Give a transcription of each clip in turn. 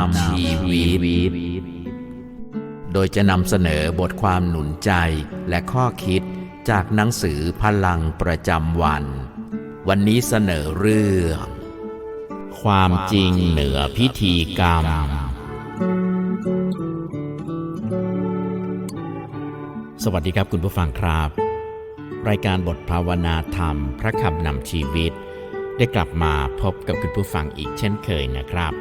ม วิตโดยจะนำเสนอบทความหนุนใจและข้อคิดจากหนังสือพลังประจำวัน วันนี้เสนอเรื่อง ความจริงเหนือพิธีกรรม สวัสดีครับคุณผู้ฟังครับ รายการบทภาวนาธรรม พระคำนำชีวิต ได้กลับมาพบกับคุณผู้ฟังอีกเช่นเคยนะครับ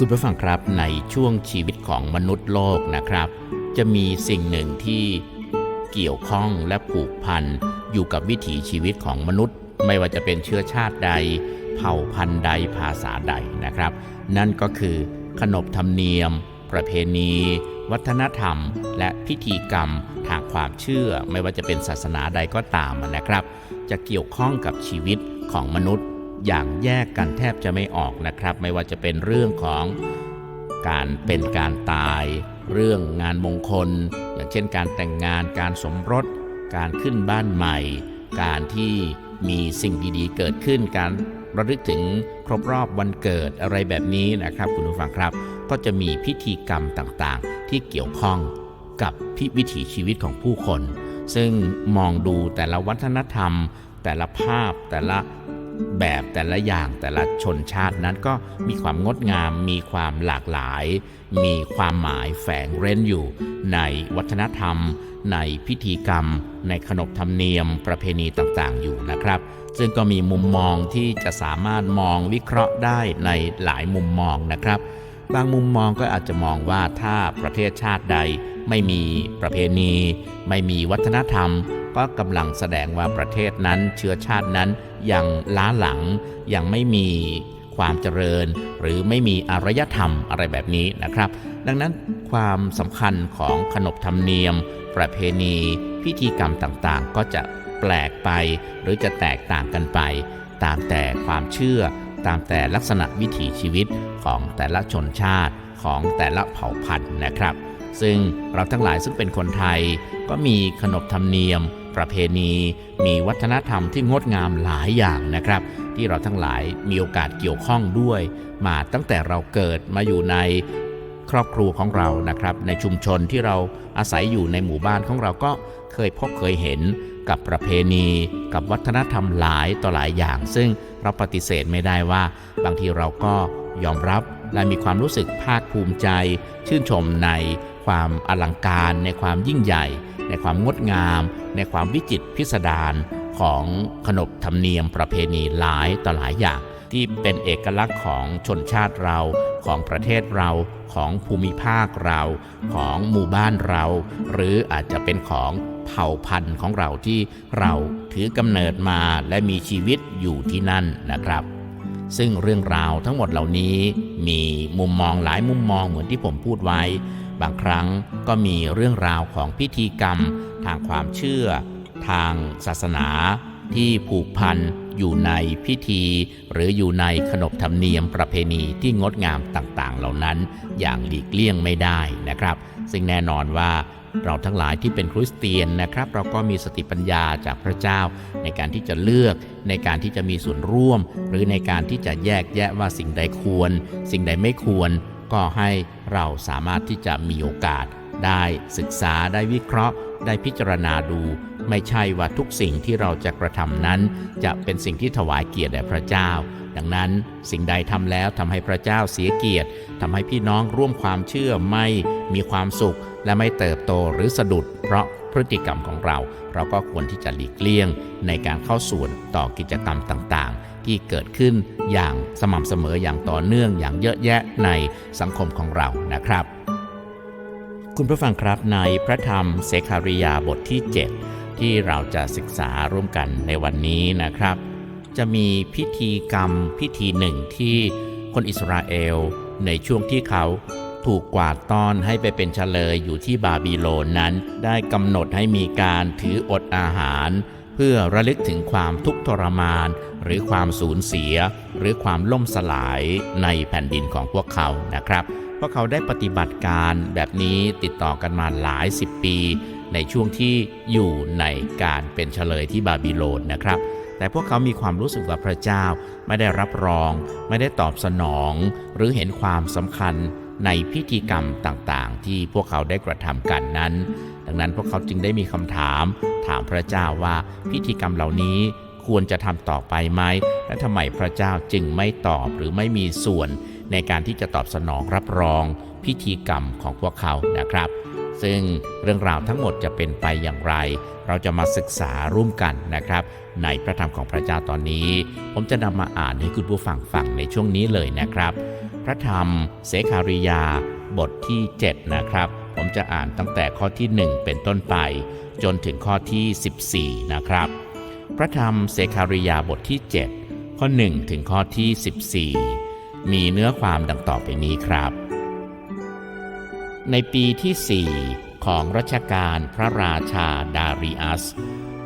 คุณผู้ฟังครับในช่วงชีวิตของมนุษย์โลกนะครับ จะมีสิ่งหนึ่งที่เกี่ยวข้องและผูกพันอยู่กับวิถีชีวิตของมนุษย์ ไม่ว่าจะเป็นเชื้อชาติใด เผ่าพันธุ์ใดภาษาใดนะครับ นั่นก็คือขนบธรรมเนียม ประเพณี วัฒนธรรม และพิธีกรรมทางความเชื่อ ไม่ว่าจะเป็นศาสนาใดก็ตามนะครับ จะเกี่ยวข้องกับชีวิตของมนุษย์ อย่างแยกกันแทบจะไม่ออกนะครับ ไม่ว่าจะเป็นเรื่องของการเป็นการตาย เรื่องงานมงคล อย่างเช่นการแต่งงานการสมรส การขึ้นบ้านใหม่ การที่มีสิ่งดีๆ เกิดขึ้นการระลึกถึงครบรอบวันเกิดอะไรแบบนี้นะครับ คุณผู้ฟังครับ ก็จะมีพิธีกรรมต่างๆ ที่เกี่ยวข้องกับพิวิถีชีวิตของผู้คน ซึ่งมองดูแต่ละวัฒนธรรม แต่ละภาพแต่ละ แบบแต่ละอย่างแต่ละชนชาตินั้นก็มีความงดงาม มีความหลากหลาย มีความหมายแฝงเร้นอยู่ ในวัฒนธรรม ในพิธีกรรม ในขนบธรรมเนียมประเพณีต่างๆ อยู่นะครับ ซึ่งก็มีมุมมองที่จะสามารถมองวิเคราะห์ได้ในหลายมุมมองนะครับ บางมุมมองก็อาจจะมองว่าถ้าประเทศชาติใด ไม่มีประเพณี ไม่มีวัฒนธรรม ก็กำลังแสดงว่าประเทศนั้นเชื้อชาตินั้นยังล้าหลังยังไม่มีความเจริญ หรือไม่มีอารยธรรมอะไรแบบนี้นะครับ ดังนั้นความสำคัญของขนบธรรมเนียม ประเพณี พิธีกรรมต่างๆ ก็จะแปลกไป หรือจะแตกต่างกันไป ตามแต่ความเชื่อ ตามแต่ลักษณะวิถีชีวิตของแต่ละชนชาติของแต่ละเผ่าพันธุ์นะครับ ซึ่งเราทั้งหลายซึ่งเป็นคนไทย ก็มีขนบธรรมเนียม ประเพณี มีวัฒนธรรมที่งดงามหลายอย่างนะครับ ที่เราทั้งหลายมีโอกาสเกี่ยวข้องด้วย มาตั้งแต่เราเกิดมาอยู่ในครอบครัวของเรานะครับ ในชุมชนที่เราอาศัยอยู่ในหมู่บ้านของเราก็เคยพบเคยเห็นกับประเพณี กับวัฒนธรรมหลายต่อหลายอย่าง ซึ่งเราปฏิเสธไม่ได้ว่า บางทีเราก็ยอมรับและมีความรู้สึกภาคภูมิใจ ชื่นชมใน ความอลังการ ในความยิ่งใหญ่ ในความงดงาม ในความวิจิตรพิสดารของขนบธรรมเนียมประเพณีหลายต่อหลายอย่าง ที่เป็นเอกลักษณ์ของชนชาติเราของประเทศเราของภูมิภาคเรา ของหมู่บ้านเรา หรืออาจจะเป็นของเผ่าพันธุ์ของเราที่เราถือกำเนิดมาและมีชีวิตอยู่ที่นั่นนะครับ ซึ่งเรื่องราวทั้งหมดเหล่านี้มีมุมมองหลายมุมมองเหมือนที่ผมพูดไว้ บางครั้งก็มีเรื่องราวของพิธีกรรม ทางความเชื่อ ทางศาสนา ที่ผูกพันอยู่ในพิธี หรืออยู่ในขนบธรรมเนียมประเพณีที่งดงามต่างๆ เหล่านั้นอย่างหลีกเลี่ยงไม่ได้นะครับ ซึ่งแน่นอนว่าเราทั้งหลายที่เป็นคริสเตียนนะครับ เราก็มีสติปัญญาจากพระเจ้า ในการที่จะเลือกในการที่จะมีส่วนร่วม หรือในการที่จะแยกแยะว่าสิ่งใดควร สิ่งใดไม่ควร ก็ให้ เราสามารถที่จะมีโอกาส ได้ศึกษาได้วิเคราะห์ ได้พิจารณาดู ไม่ใช่ว่าทุกสิ่งที่เราจะกระทำนั้น จะเป็นสิ่งที่ถวายเกียรติแด่พระเจ้า ดังนั้นสิ่งใดทำแล้วทำให้พระเจ้าเสียเกียรติทำให้พี่น้องร่วมความเชื่อไม่มีความสุข และไม่เติบโตหรือสะดุด เพราะพฤติกรรมของเรา เราก็ควรที่จะหลีกเลี่ยงในการเข้าส่วนต่อกิจกรรมต่างๆ ที่เกิดขึ้นอย่างสม่ำเสมออย่างต่อเนื่องอย่างเยอะแยะในสังคมของเรานะครับ คุณผู้ฟังครับในพระธรรมเสคาริยาบทที่ 7 ที่เราจะศึกษาร่วมกันในวันนี้นะครับ จะมีพิธีกรรมพิธีหนึ่งที่คนอิสราเอลในช่วงที่เขาถูกกวาดต้อนให้ไปเป็นเฉลยอยู่ที่บาบิโลนนั้น ได้กำหนดให้มีการถืออดอาหาร เพื่อระลึกถึงความทุกข์ทรมาน หรือความสูญเสีย หรือความล่มสลายในแผ่นดินของพวกเขานะครับพราะเขาได้ปฏิบัติการแบบนี้ติดต่อกันมาหลายสิบปี ในช่วงที่อยู่ในการเป็นเฉลยที่บาบิโลนนะครับแต่พวกเขามีความรู้สึกว่าพระเจ้าไม่ได้รับรอง ไม่ได้ตอบสนอง หรือเห็นความสำคัญในพิธีกรรมต่างๆ ที่พวกเขาได้กระทำกันนั้น ดังนั้นพวกเขาจึงได้มีคำถาม ถามพระเจ้าว่าพิธีกรรมเหล่านี้ ควรจะทำต่อไปไหมและทำไมพระเจ้าจึงไม่ตอบหรือไม่มีส่วนในการที่จะตอบสนองรับรองพิธีกรรมของพวกเขานะครับ ซึ่งเรื่องราวทั้งหมดจะเป็นไปอย่างไร เราจะมาศึกษาร่วมกันนะครับ ในพระธรรมของพระเจ้าตอนนี้ ผมจะนำมาอ่านให้คุณผู้ฟังฟังในช่วงนี้เลยนะครับ พระธรรมเสคาริยา บทที่ 7 นะครับ ผมจะอ่านตั้งแต่ข้อที่ 1 เป็นต้นไป จนถึงข้อที่ 14 นะครับ พระธรรมเสคาริยาบทที่ 7 ข้อ 1 ถึงข้อที่ 14 มีเนื้อความดังต่อไปนี้ครับ ในปีที่ 4 ของรัชกาลพระราชาดาริอัส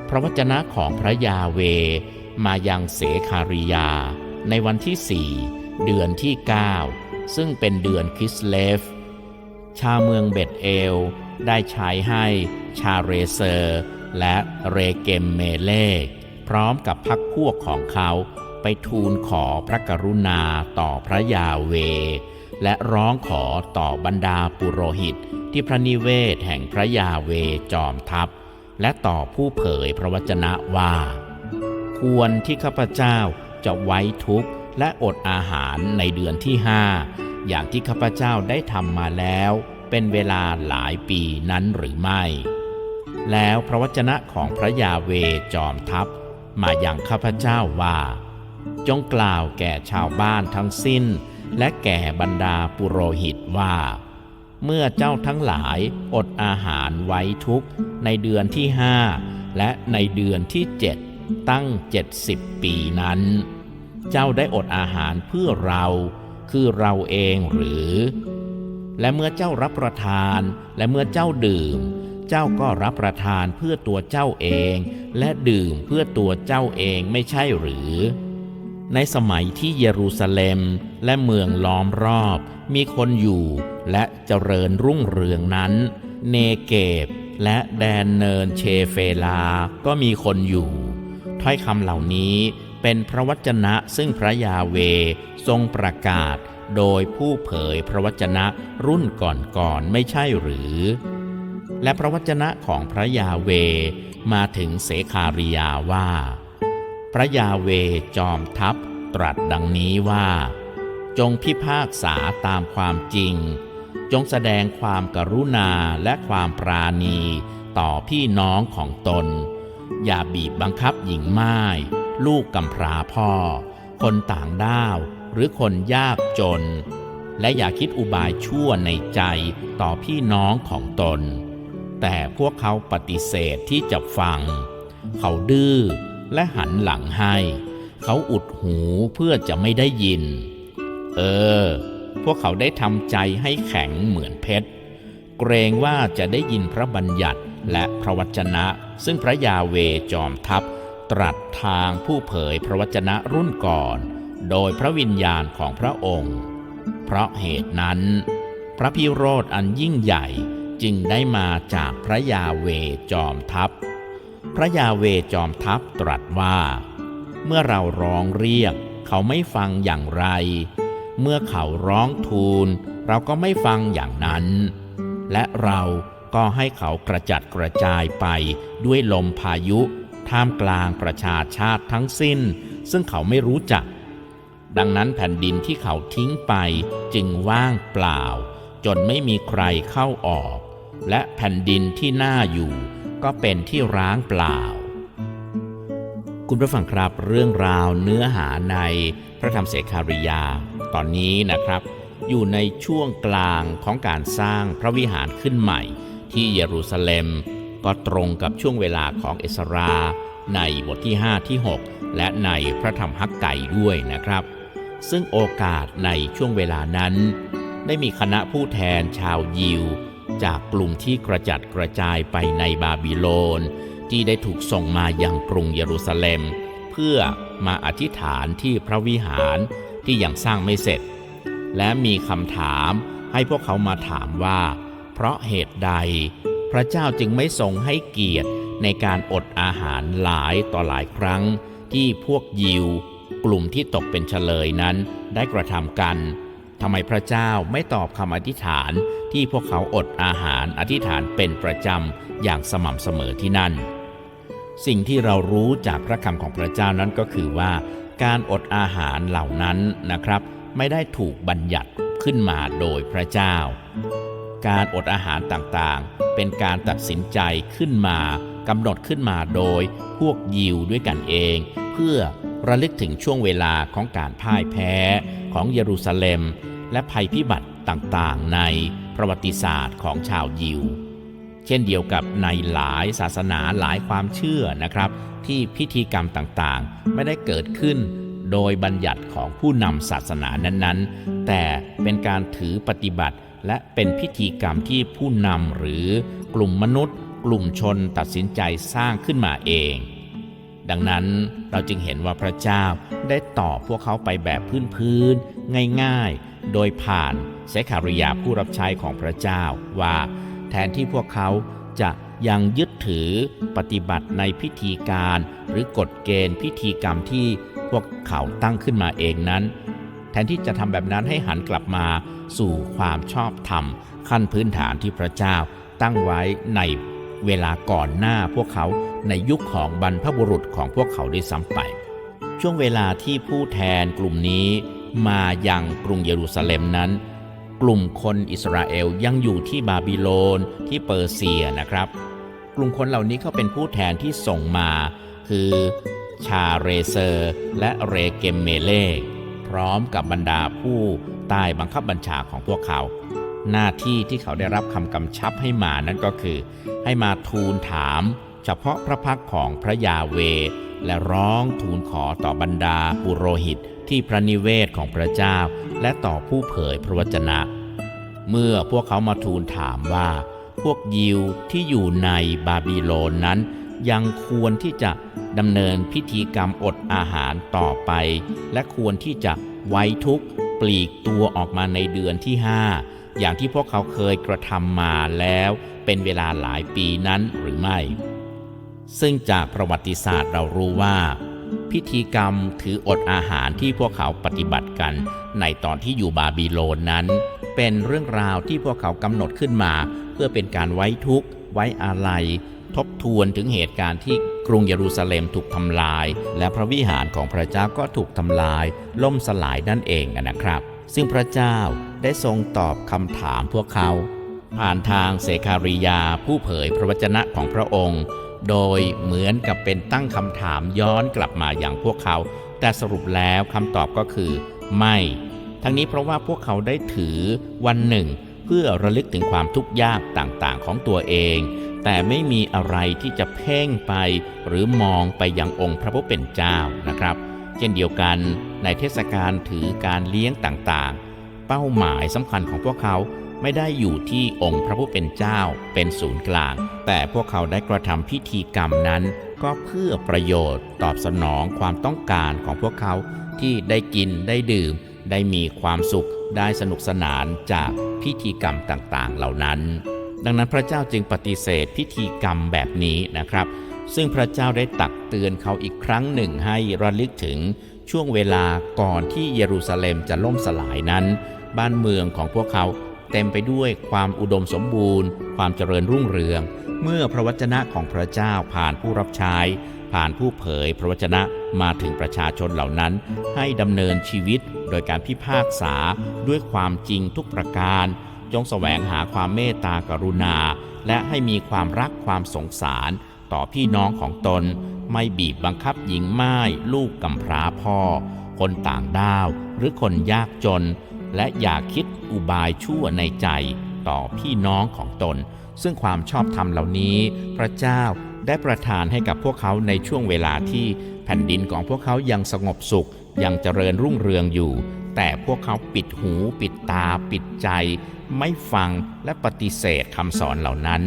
พระวจนะของพระยาเวมายังเสคาริยา ในวันที่ 4 เดือนที่ 9 ซึ่งเป็นเดือนคริสเลฟ ชาวเมืองเบตเอล ได้ใช้ให้ชาเรเซอร์ และเรเกมเมเล่พร้อมกับพักพวกของเขาไปทูลขอพระกรุณาต่อพระยาเว และร้องขอต่อบรรดาปุโรหิตที่พระนิเวศแห่งพระยาเวจอมทัพ และต่อผู้เผยพระวจนะว่า ควรที่ข้าพเจ้าจะไว้ทุกข์และอดอาหารในเดือนที่ห้าอย่างที่ข้าพเจ้าได้ทำมาแล้ว เป็นเวลาหลายปีนั้นหรือไม่ แล้วพระวจนะของพระยาเวจอมทัพ มาอย่างข้าพเจ้าว่า จงกล่าวแก่ชาวบ้านทั้งสิ้น และแก่บรรดาปุโรหิตว่า เมื่อเจ้าทั้งหลายอดอาหารไว้ทุกในเดือนที่ห้าและในเดือนที่เจ็ดตั้งเจ็ดสิบปีนั้น เจ้าได้อดอาหารเพื่อเราคือเราเองหรือ และเมื่อเจ้ารับประทาน และเมื่อเจ้าดื่ม เจ้าก็รับประทานเพื่อตัวเจ้าเอง และดื่มเพื่อตัวเจ้าเองไม่ใช่หรือ ในสมัยที่เยรูซาเล็มและเมืองล้อมรอบ มีคนอยู่และเจริญรุ่งเรืองนั้น เนเกบและแดนเนินเชเฟลา ก็มีคนอยู่ ถ้อยคำเหล่านี้เป็นพระวจนะซึ่งพระยาเวทรงประกาศโดยผู้เผยพระวจนะรุ่นก่อนๆไม่ใช่หรือ และพระวจนะของพระยาเวมาถึงเสคาริยาว่า พระยาเวจอมทัพตรัสดังนี้ว่า จงพิพากษาตามความจริง จงแสดงความกรุณาและความปราณีต่อพี่น้องของตน อย่าบีบบังคับหญิงไม่ายลูกกำพร้าพ่อ คนต่างด้าวหรือคนยากจน และอย่าคิดอุบายชั่วในใจต่อพี่น้องของตน แต่พวกเขาปฏิเสธที่จะฟัง เขาดื้อและหันหลังให้ เขาอุดหูเพื่อจะไม่ได้ยิน เออ พวกเขาได้ทำใจให้แข็งเหมือนเพชร เกรงว่าจะได้ยินพระบัญญัติและพระวจนะ ซึ่งพระยาเวจอมทัพ ตรัสทางผู้เผยพระวจนะรุ่นก่อน โดยพระวิญญาณของพระองค์ เพราะเหตุนั้น พระพิโรธอันยิ่งใหญ่ จึงได้มาจากพระยาเวจอมทัพ พระยาเวจอมทัพตรัสว่า เมื่อเราร้องเรียก เขาไม่ฟังอย่างไร เมื่อเขาร้องทูล เราก็ไม่ฟังอย่างนั้น และเราก็ให้เขากระจัดกระจายไปด้วยลมพายุ ท่ามกลางประชาชาติทั้งสิ้น ซึ่งเขาไม่รู้จัก ดังนั้นแผ่นดินที่เขาทิ้งไปจึงว่างเปล่า จนไม่มีใครเข้าออก และแผ่นดินที่น่าอยู่ก็เป็นที่ร้างเปล่า คุณผู้ฟังครับเรื่องราวเนื้อหาในพระธรรมเสคาริยา ตอนนี้นะครับ อยู่ในช่วงกลางของการสร้างพระวิหารขึ้นใหม่ ที่เยรูซาเล็ม ก็ตรงกับช่วงเวลาของเอสราในบทที่ 5 ที่ 6 และในพระธรรมฮักไก่ด้วยนะครับ ซึ่งโอกาสในช่วงเวลานั้น ได้มีคณะผู้แทนชาวยิว จากกลุ่มที่กระจัดกระจายไปในบาบิโลน ที่ได้ถูกส่งมายังกรุงเยรูซาเล็ม เพื่อมาอธิษฐานที่พระวิหารที่ยังสร้างไม่เสร็จ และมีคำถามให้พวกเขามาถามว่า เพราะเหตุใด พระเจ้าจึงไม่ทรงให้เกียรติในการอดอาหารหลายต่อหลายครั้ง ที่พวกยิว กลุ่มที่ตกเป็นเฉลยนั้นได้กระทำกัน ทำไมพระเจ้าไม่ตอบคำอธิษฐานที่พวกเขาอดอาหารอธิษฐานเป็นประจำอย่างสม่ำเสมอที่นั่น สิ่งที่เรารู้จากพระคำของพระเจ้านั้นก็คือว่า การอดอาหารเหล่านั้นนะครับ ไม่ได้ถูกบัญญัติขึ้นมาโดยพระเจ้า การอดอาหารต่างๆ เป็นการตัดสินใจขึ้นมากำหนดขึ้นมาโดยพวกยิวด้วยกันเอง เพื่อระลึกถึงช่วงเวลาของการพ่ายแพ้ของเยรูซาเล็ม และภัยพิบัติต่างๆ ในประวัติศาสตร์ของชาวยิว เช่นเดียวกับในหลายศาสนาหลายความเชื่อนะครับ ที่พิธีกรรมต่างๆ ไม่ได้เกิดขึ้นโดยบัญญัติของผู้นำศาสนานั้นๆ แต่เป็นการถือปฏิบัติ และเป็นพิธีกรรมที่ผู้นำหรือกลุ่มมนุษย์ กลุ่มชนตัดสินใจสร้างขึ้นมาเอง ดังนั้นเราจึงเห็นว่าพระเจ้าได้ตอบพวกเขาไปแบบพื้นๆง่ายๆ โดยผ่านเสขาริยาผู้รับใช้ของพระเจ้าว่า แทนที่พวกเขาจะยังยึดถือปฏิบัติในพิธีการ หรือกฎเกณฑ์พิธีกรรมที่พวกเขาตั้งขึ้นมาเองนั้น แทนที่จะทำแบบนั้นให้หันกลับมาสู่ความชอบธรรม ขั้นพื้นฐานที่พระเจ้าตั้งไว้ในเวลาก่อนหน้าพวกเขา ในยุคของบรรพบุรุษของพวกเขาด้วยซ้ำไป ช่วงเวลาที่ผู้แทนกลุ่มนี้มายังกรุงเยรูซาเล็มนั้น กลุ่มคนอิสราเอลยังอยู่ที่บาบิโลนที่เปอร์เซียนะครับ กลุ่มคนเหล่านี้เขาเป็นผู้แทนที่ส่งมา คือชาเรเซอร์และเรเกมเมเล่พร้อมกับบรรดาผู้ใต้บังคับบัญชาของพวกเขา หน้าที่ที่เขาได้รับคำกำชับให้มานั่นก็คือ ให้มาทูลถาม เฉพาะพระพักของพระยาเว และร้องทูลขอต่อบรรดาปุโรหิตที่พระนิเวศของพระเจ้า และต่อผู้เผยพระวจนะ เมื่อพวกเขามาทูลถามว่า พวกยิวที่อยู่ในบาบิโลนนั้น ยังควรที่จะดำเนินพิธีกรรมอดอาหารต่อไป และควรที่จะไว้ทุกข์ปลีกตัวออกมาในเดือนที่5อย่างที่พวกเขาเคยกระทำมาแล้ว เป็นเวลาหลายปีนั้นหรือไม่ ซึ่งจากประวัติศาสตร์เรารู้ว่า พิธีกรรมถืออดอาหารที่พวกเขาปฏิบัติกัน ในตอนที่อยู่บาบิโลนนั้น เป็นเรื่องราวที่พวกเขากำหนดขึ้นมา เพื่อเป็นการไว้ทุกข์ ไว้อาลัย ทบทวนถึงเหตุการณ์ที่กรุงเยรูซาเล็มถูกทำลาย และพระวิหารของพระเจ้าก็ถูกทำลาย ล่มสลายนั่นเองนะครับ ซึ่งพระเจ้าได้ทรงตอบคำถามพวกเขา ผ่านทางเสคาริยาผู้เผยพระวจนะของพระองค์ โดยเหมือนกับเป็นตั้งคำถามย้อนกลับมาอย่างพวกเขา แต่สรุปแล้วคำตอบก็คือไม่ ทั้งนี้เพราะว่าพวกเขาได้ถือวันหนึ่ง เพื่อระลึกถึงความทุกข์ยากต่างๆ ของตัวเอง แต่ไม่มีอะไรที่จะเพ่งไป หรือมองไปยังองค์พระผู้เป็นเจ้านะครับ เช่นเดียวกันในเทศกาลถือการเลี้ยงต่างๆ เป้าหมายสำคัญของพวกเขา ไม่ได้อยู่ที่องค์พระผู้เป็นเจ้าเป็นศูนย์กลาง แต่พวกเขาได้กระทำพิธีกรรมนั้น ก็เพื่อประโยชน์ตอบสนองความต้องการของพวกเขาที่ได้กินได้ดื่ม ได้มีความสุข ได้สนุกสนานจากพิธีกรรมต่างๆ เหล่านั้น ดังนั้นพระเจ้าจึงปฏิเสธพิธีกรรมแบบนี้นะครับ ซึ่งพระเจ้าได้ตักเตือนเขาอีกครั้งหนึ่งให้ระลึกถึงช่วงเวลาก่อนที่เยรูซาเล็มจะล่มสลายนั้น บ้านเมืองของพวกเขา เต็มไปด้วยความอุดมสมบูรณ์ ความเจริญรุ่งเรือง เมื่อพระวจนะของพระเจ้าผ่านผู้รับใช้ ผ่านผู้เผยพระวจนะมาถึงประชาชนเหล่านั้น ให้ดำเนินชีวิตโดยการพิพากษาด้วยความจริงทุกประการ จงแสวงหาความเมตตากรุณา และให้มีความรักความสงสารต่อพี่น้องของตน ไม่บีบบังคับหญิงไม่ายลูกกำพร้าพ่อ คนต่างด้าวหรือคนยากจน และอย่าคิดอุบายชั่วในใจต่อพี่น้องของตน ซึ่งความชอบธรรมเหล่านี้ พระเจ้าได้ประทานให้กับพวกเขาในช่วงเวลาที่แผ่นดินของพวกเขายังสงบสุข ยังเจริญรุ่งเรืองอยู่ แต่พวกเขาปิดหู ปิดตา ปิดใจ ไม่ฟังและปฏิเสธคำสอนเหล่านั้น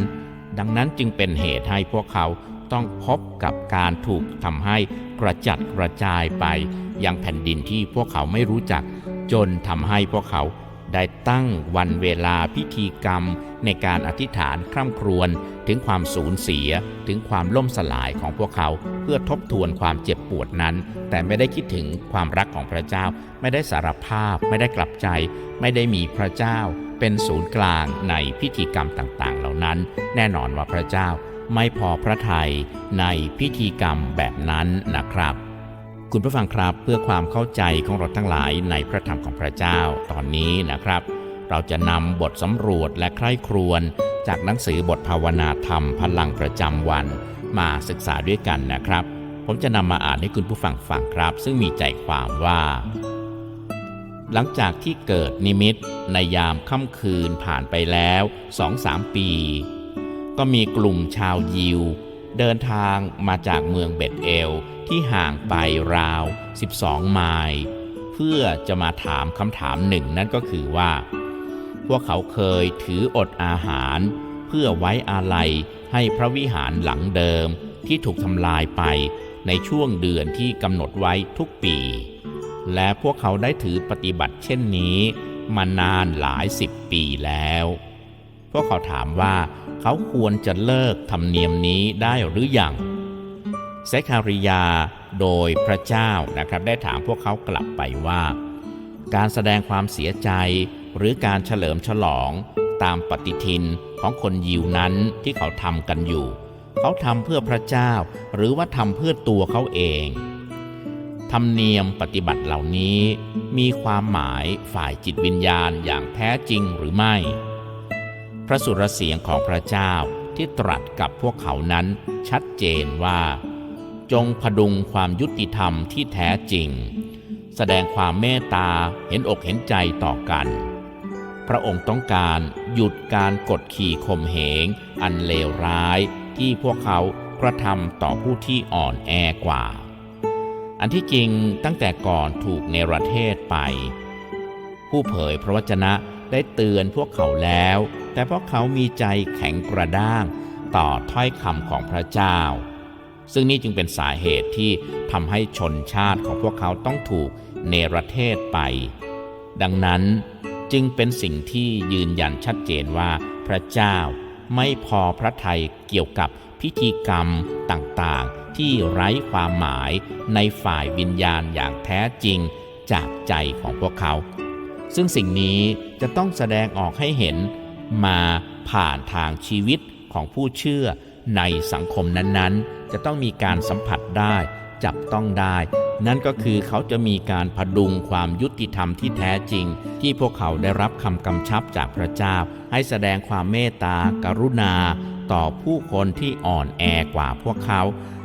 ดังนั้นจึงเป็นเหตุให้พวกเขาต้องพบกับการถูกทำให้กระจัดกระจายไป ยังแผ่นดินที่พวกเขาไม่รู้จัก จนทำให้พวกเขาได้ตั้งวันเวลาพิธีกรรมในการอธิษฐานคร่ำครวญถึงความสูญเสียถึงความล่มสลายของพวกเขา เพื่อทบทวนความเจ็บปวดนั้น แต่ไม่ได้คิดถึงความรักของพระเจ้า ไม่ได้สารภาพ ไม่ได้กลับใจ ไม่ได้มีพระเจ้า เป็นศูนย์กลางในพิธีกรรมต่างๆ เหล่านั้น แน่นอนว่าพระเจ้าไม่พอพระทัยในพิธีกรรมแบบนั้นนะครับ คุณผู้ฟังครับเพื่อความเข้าใจของเราทั้งหลายในพระธรรมของพระเจ้าตอนนี้นะครับ เราจะนำบทสำรวจและใคร่ครวญจากหนังสือบทภาวนาธรรมพลังประจำวัน มาศึกษาด้วยกันนะครับ ผมจะนำมาอ่านให้คุณผู้ฟังฟังครับ ซึ่งมีใจความว่า หลังจากที่เกิดนิมิตในยามค่ำคืนผ่านไปแล้วสองสามปี ก็มีกลุ่มชาวยิว เดินทางมาจากเมืองเบตเอล ที่ห่างไปราว 12 ไมล์เพื่อจะมาถามคำถามหนึ่งนั่นก็คือว่า พวกเขาเคยถืออดอาหาร เพื่อไว้อาลัยให้พระวิหารหลังเดิมที่ถูกทำลายไปในช่วงเดือนที่กำหนดไว้ทุกปี และพวกเขาได้ถือปฏิบัติเช่นนี้มานานหลายสิบปีแล้ว พวกเขาถามว่าเขาควรจะเลิกธรรมเนียมนี้ได้หรืออยัง เซคาริยาโดยพระเจ้านะครับได้ถามพวกเขากลับไปว่า การแสดงความเสียใจหรือการเฉลิมฉลองตามปฏิทินของคนยิวนั้นที่เขาทำกันอยู่ เขาทำเพื่อพระเจ้า หรือว่าทำเพื่อตัวเขาเองธรรมเนียมปฏิบัติเหล่านี้มีความหมายฝ่ายจิตวิญญาณอย่างแท้จริงหรือไม่ พระสุรเสียงของพระเจ้าที่ตรัสกับพวกเขานั้นชัดเจนว่า จงพดุงความยุติธรรมที่แท้จริง แสดงความเมตตาเห็นอกเห็นใจต่อกัน พระองค์ต้องการหยุดการกดขี่ข่มเหง อันเลวร้ายที่พวกเขากระทำต่อผู้ที่อ่อนแอกว่า อันที่จริงตั้งแต่ก่อนถูกเนรเทศไป ผู้เผยพระวจนะได้เตือนพวกเขาแล้ว แต่พวกเขามีใจแข็งกระด้างต่อถ้อยคำของพระเจ้า ซึ่งนี่จึงเป็นสาเหตุที่ทำให้ชนชาติของพวกเขาต้องถูกเนรเทศไป ดังนั้นจึงเป็นสิ่งที่ยืนยันชัดเจนว่าพระเจ้าไม่พอพระทัยเกี่ยวกับพิธีกรรมต่างๆ ที่ไร้ความหมายในฝ่ายวิญญาณอย่างแท้จริงจากใจของพวกเขา ซึ่งสิ่งนี้จะต้องแสดงออกให้เห็นมาผ่านทางชีวิตของผู้เชื่อ ในสังคมนั้นๆ จะต้องมีการสัมผัสได้ จับต้องได้ นั่นก็คือเขาจะมีการพดุงความยุติธรรมที่แท้จริง ที่พวกเขาได้รับคำกำชับจากพระเจ้า ให้แสดงความเมตตากรุณา ต่อผู้คนที่อ่อนแอกว่าพวกเขา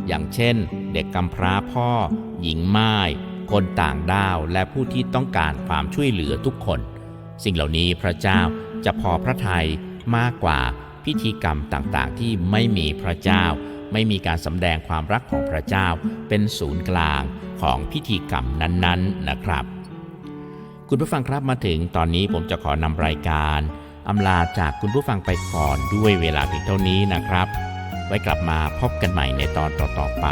อย่างเช่น เด็กกำพร้าพ่อ หญิงม่ายคนต่างด้าวและผู้ที่ต้องการความช่วยเหลือทุกคน สิ่งเหล่านี้พระเจ้าจะพอพระทัยมากกว่า พิธีกรรมต่างๆ ที่ไม่มีพระเจ้า ไม่มีการสำแดงความรักของพระเจ้า เป็นศูนย์กลางของพิธีกรรมนั้นๆนะครับ คุณผู้ฟังครับมาถึงตอนนี้ผมจะขอนำรายการอำลาจากคุณผู้ฟังไปก่อนด้วยเวลาเพียงเท่านี้นะครับ ไว้กลับมาพบกันใหม่ในตอนต่อๆไป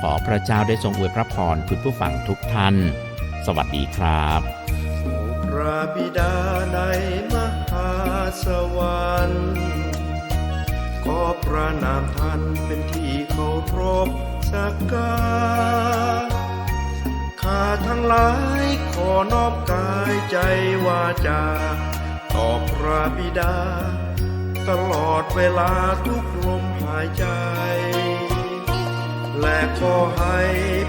ขอพระเจ้าได้ทรงอวยพระพรคุณผู้ฟังทุกท่าน สวัสดีครับพระบิดาใน สวรรค์ขอพระนามท่านเป็นที่เคารพสักการข้าทั้งหลายขอนอบกายใจวาจา ต่อพระบิดา ตลอดเวลาทุกลมหายใจ และขอให้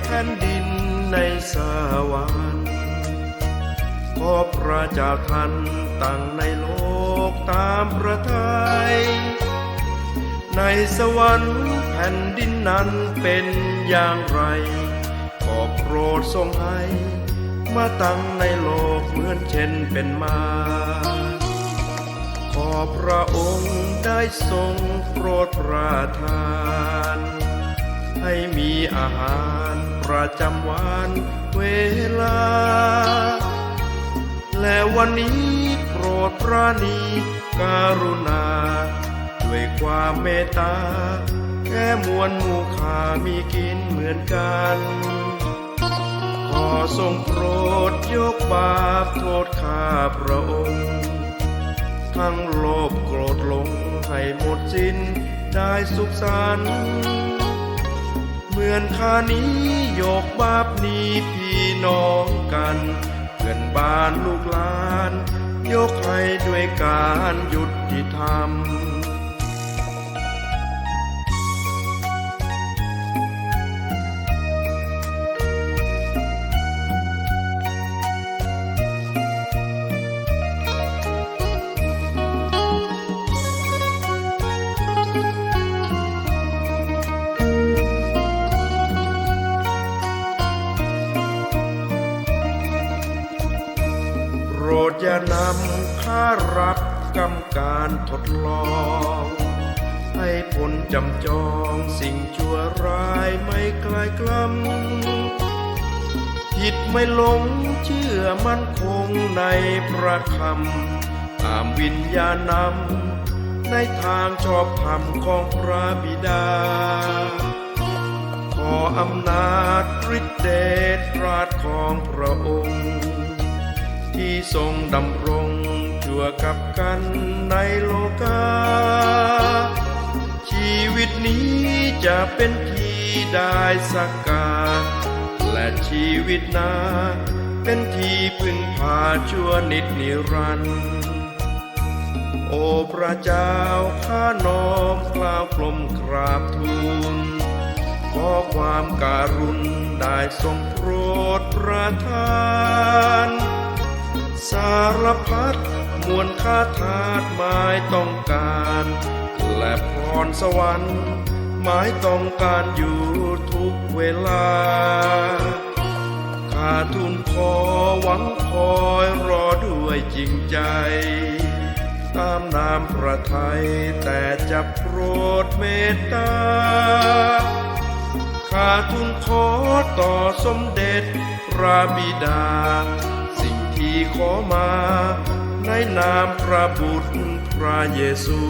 แผ่นดินในสวรรค์ ขอพระเจ้าท่านตั้งในโลกตามพระทัยในสวรรค์แผ่นดินนั้นเป็นอย่างไรขอโปรดทรงให้มาตั้งในโลกเหมือนเช่นเป็นมา ขอพระองค์ได้ทรงโปรดประทาน ให้มีอาหารประจำวันเวลา และวันนี้โปรดปราณีการุณา ด้วยความเมตตาแค่มวลหมู่ขามีกินเหมือนกันขอทรงโปรดยกบาปโทษข้าพระองค์ ทั้งโลภโกรธหลงให้หมดสิ้นได้สุขสันต์เหมือนข้านี้ยกบาปนี้พี่น้องกัน บ้านลูกหลาน ยกให้ด้วยการหยุดที่ทำ ตามวิญญาณนำในทางชอบธรรมของพระบิดา ขออำนาจฤทธิเดชราชของพระองค์ ที่ทรงดำรงชั่วกับกันในโลกา ชีวิตนี้จะเป็นที่ได้สักการและชีวิตน้าเป็นที่พึ่ง พาชั่วนิดนิรันดร์โอพระเจ้าข้าน้อมกล่าวกลมกราบทูลขอความการุณได้ทรงโปรดประทาน สารพัดมวลคาทาหมายต้องการ และพรสวรรค์หมายต้องการอยู่ทุกเวลาาทูลขอหวังคอยรอด้วยจริงใจ ตามนามพระทัยแต่จะโปรดเมตตาข้าทูลขอต่อสมเด็จพระบิดา สิ่งที่ขอมาในนามพระบุตรพระเยซู